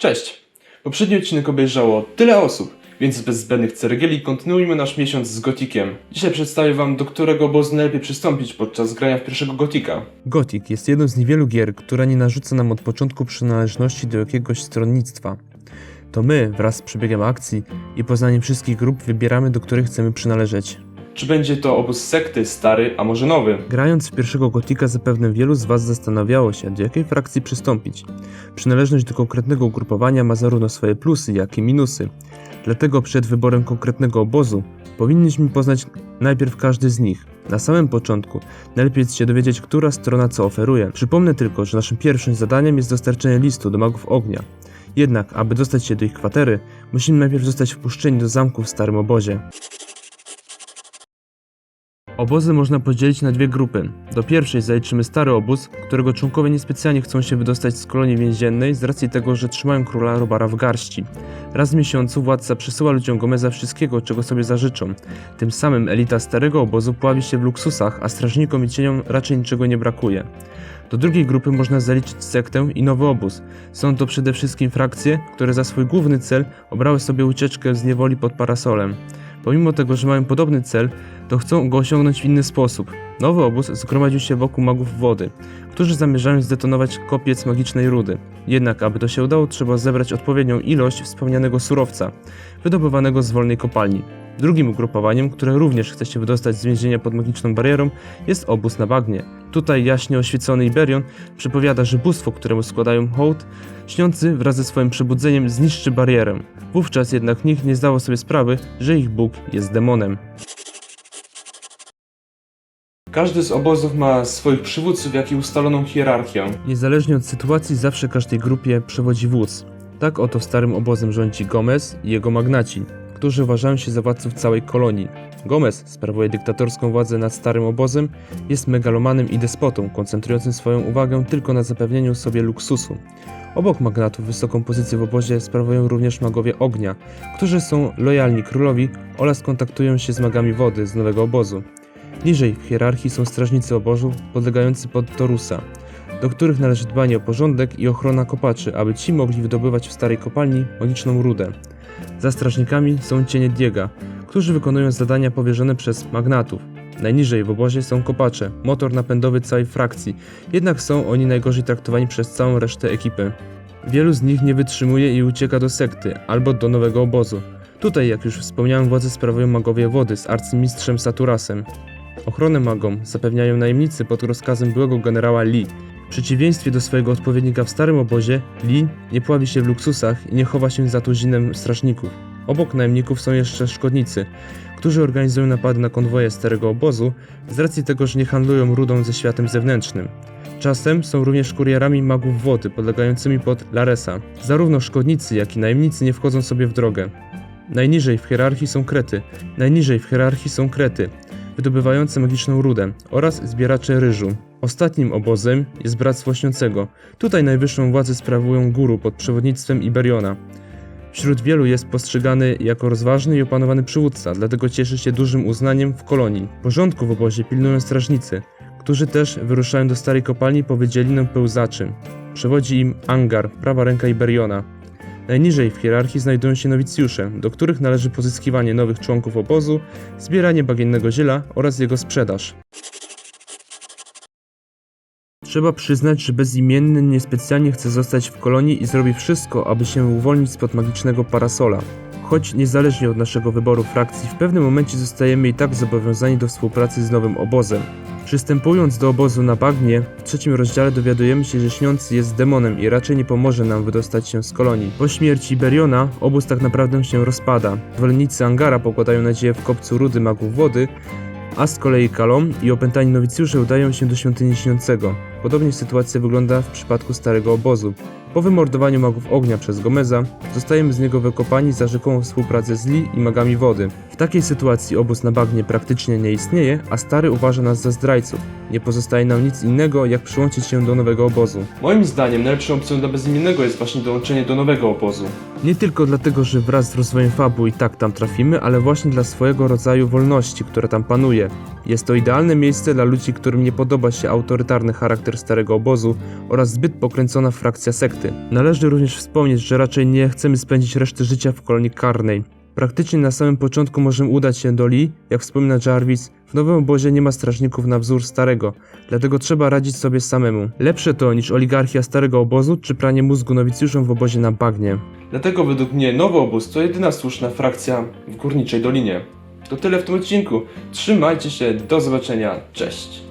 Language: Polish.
Cześć! Poprzedni odcinek obejrzało tyle osób, więc bez zbędnych ceregieli kontynuujmy nasz miesiąc z Gotikiem. Dzisiaj przedstawię wam, do którego obozu najlepiej przystąpić podczas grania w pierwszego Gotika. Gothic jest jedną z niewielu gier, która nie narzuca nam od początku przynależności do jakiegoś stronnictwa. To my, wraz z przebiegiem akcji i poznaniem wszystkich grup, wybieramy, do których chcemy przynależeć. Czy będzie to obóz sekty, stary, a może nowy? Grając w pierwszego Gotika zapewne wielu z Was zastanawiało się, do jakiej frakcji przystąpić. Przynależność do konkretnego ugrupowania ma zarówno swoje plusy, jak i minusy. Dlatego przed wyborem konkretnego obozu powinniśmy poznać najpierw każdy z nich. Na samym początku najlepiej jest się dowiedzieć, która strona co oferuje. Przypomnę tylko, że naszym pierwszym zadaniem jest dostarczenie listu do magów ognia. Jednak, aby dostać się do ich kwatery, musimy najpierw zostać wpuszczeni do zamku w starym obozie. Obozy można podzielić na dwie grupy. Do pierwszej zaliczymy stary obóz, którego członkowie niespecjalnie chcą się wydostać z kolonii więziennej z racji tego, że trzymają króla Robara w garści. Raz w miesiącu władca przesyła ludziom Gomeza wszystkiego, czego sobie zażyczą. Tym samym elita starego obozu pławi się w luksusach, a strażnikom i cieniom raczej niczego nie brakuje. Do drugiej grupy można zaliczyć sektę i nowy obóz. Są to przede wszystkim frakcje, które za swój główny cel obrały sobie ucieczkę z niewoli pod parasolem. Pomimo tego, że mają podobny cel, to chcą go osiągnąć w inny sposób. Nowy obóz zgromadził się wokół magów wody, którzy zamierzają zdetonować kopiec magicznej rudy. Jednak, aby to się udało, trzeba zebrać odpowiednią ilość wspomnianego surowca, wydobywanego z wolnej kopalni. Drugim ugrupowaniem, które również chce się wydostać z więzienia pod magiczną barierą, jest obóz na bagnie. Tutaj jaśnie oświecony Iberion przypowiada, że bóstwo, któremu składają hołd, śniący wraz ze swoim przebudzeniem zniszczy barierę. Wówczas jednak nikt nie zdawał sobie sprawy, że ich Bóg jest demonem. Każdy z obozów ma swoich przywódców, jak i ustaloną hierarchię. Niezależnie od sytuacji, zawsze każdej grupie przewodzi wódz. Tak oto starym obozem rządzi Gomez i jego magnaci, którzy uważają się za władców całej kolonii. Gomez sprawuje dyktatorską władzę nad starym obozem, jest megalomanem i despotą, koncentrującym swoją uwagę tylko na zapewnieniu sobie luksusu. Obok magnatów wysoką pozycję w obozie sprawują również magowie ognia, którzy są lojalni królowi oraz kontaktują się z magami wody z nowego obozu. Niżej w hierarchii są strażnicy obozu podlegający pod Torusa, do których należy dbanie o porządek i ochrona kopaczy, aby ci mogli wydobywać w starej kopalni magiczną rudę. Za strażnikami są cienie Diega, którzy wykonują zadania powierzone przez magnatów. Najniżej w obozie są kopacze, motor napędowy całej frakcji, jednak są oni najgorzej traktowani przez całą resztę ekipy. Wielu z nich nie wytrzymuje i ucieka do sekty albo do nowego obozu. Tutaj, jak już wspomniałem, władzę sprawują magowie wody z arcymistrzem Saturasem. Ochronę magom zapewniają najemnicy pod rozkazem byłego generała Lee. W przeciwieństwie do swojego odpowiednika w starym obozie, Lee nie pławi się w luksusach i nie chowa się za tuzinem strażników. Obok najemników są jeszcze szkodnicy, którzy organizują napady na konwoje starego obozu z racji tego, że nie handlują rudą ze światem zewnętrznym. Czasem są również kurierami magów wody podlegającymi pod Laresa. Zarówno szkodnicy, jak i najemnicy nie wchodzą sobie w drogę. Najniżej w hierarchii są krety. Najniżej w hierarchii są krety, wydobywające magiczną rudę oraz zbieracze ryżu. Ostatnim obozem jest Bractwo Śniącego. Tutaj najwyższą władzę sprawują guru pod przewodnictwem Iberiona. Wśród wielu jest postrzegany jako rozważny i opanowany przywódca, dlatego cieszy się dużym uznaniem w kolonii. Porządku w obozie pilnują strażnicy, którzy też wyruszają do starej kopalni po wydzielinę pełzaczy. Przewodzi im Angar, prawa ręka Iberiona. Najniżej w hierarchii znajdują się nowicjusze, do których należy pozyskiwanie nowych członków obozu, zbieranie bagiennego ziela oraz jego sprzedaż. Trzeba przyznać, że bezimienny niespecjalnie chce zostać w kolonii i zrobi wszystko, aby się uwolnić spod magicznego parasola. Choć niezależnie od naszego wyboru frakcji, w pewnym momencie zostajemy i tak zobowiązani do współpracy z nowym obozem. Przystępując do obozu na bagnie, w trzecim rozdziale dowiadujemy się, że śniący jest demonem i raczej nie pomoże nam wydostać się z kolonii. Po śmierci Beriona obóz tak naprawdę się rozpada. Zwolennicy Angara pokładają nadzieję w kopcu rudy magów wody, a z kolei Kalom i opętani nowicjusze udają się do świątyni śniącego. Podobnie sytuacja wygląda w przypadku starego obozu. Po wymordowaniu magów ognia przez Gomeza, zostajemy z niego wykopani za rzekomą współpracę z Lee i magami wody. W takiej sytuacji obóz na bagnie praktycznie nie istnieje, a stary uważa nas za zdrajców. Nie pozostaje nam nic innego, jak przyłączyć się do nowego obozu. Moim zdaniem najlepszą opcją dla bezimiennego jest właśnie dołączenie do nowego obozu. Nie tylko dlatego, że wraz z rozwojem fabuły i tak tam trafimy, ale właśnie dla swojego rodzaju wolności, która tam panuje. Jest to idealne miejsce dla ludzi, którym nie podoba się autorytarny charakter starego obozu oraz zbyt pokręcona frakcja sekty. Należy również wspomnieć, że raczej nie chcemy spędzić reszty życia w kolonii karnej. Praktycznie na samym początku możemy udać się do Lee, jak wspomina Jarvis, w nowym obozie nie ma strażników na wzór starego, dlatego trzeba radzić sobie samemu. Lepsze to niż oligarchia starego obozu czy pranie mózgu nowicjuszom w obozie na bagnie. Dlatego według mnie nowy obóz to jedyna słuszna frakcja w Górniczej Dolinie. To tyle w tym odcinku. Trzymajcie się, do zobaczenia, cześć!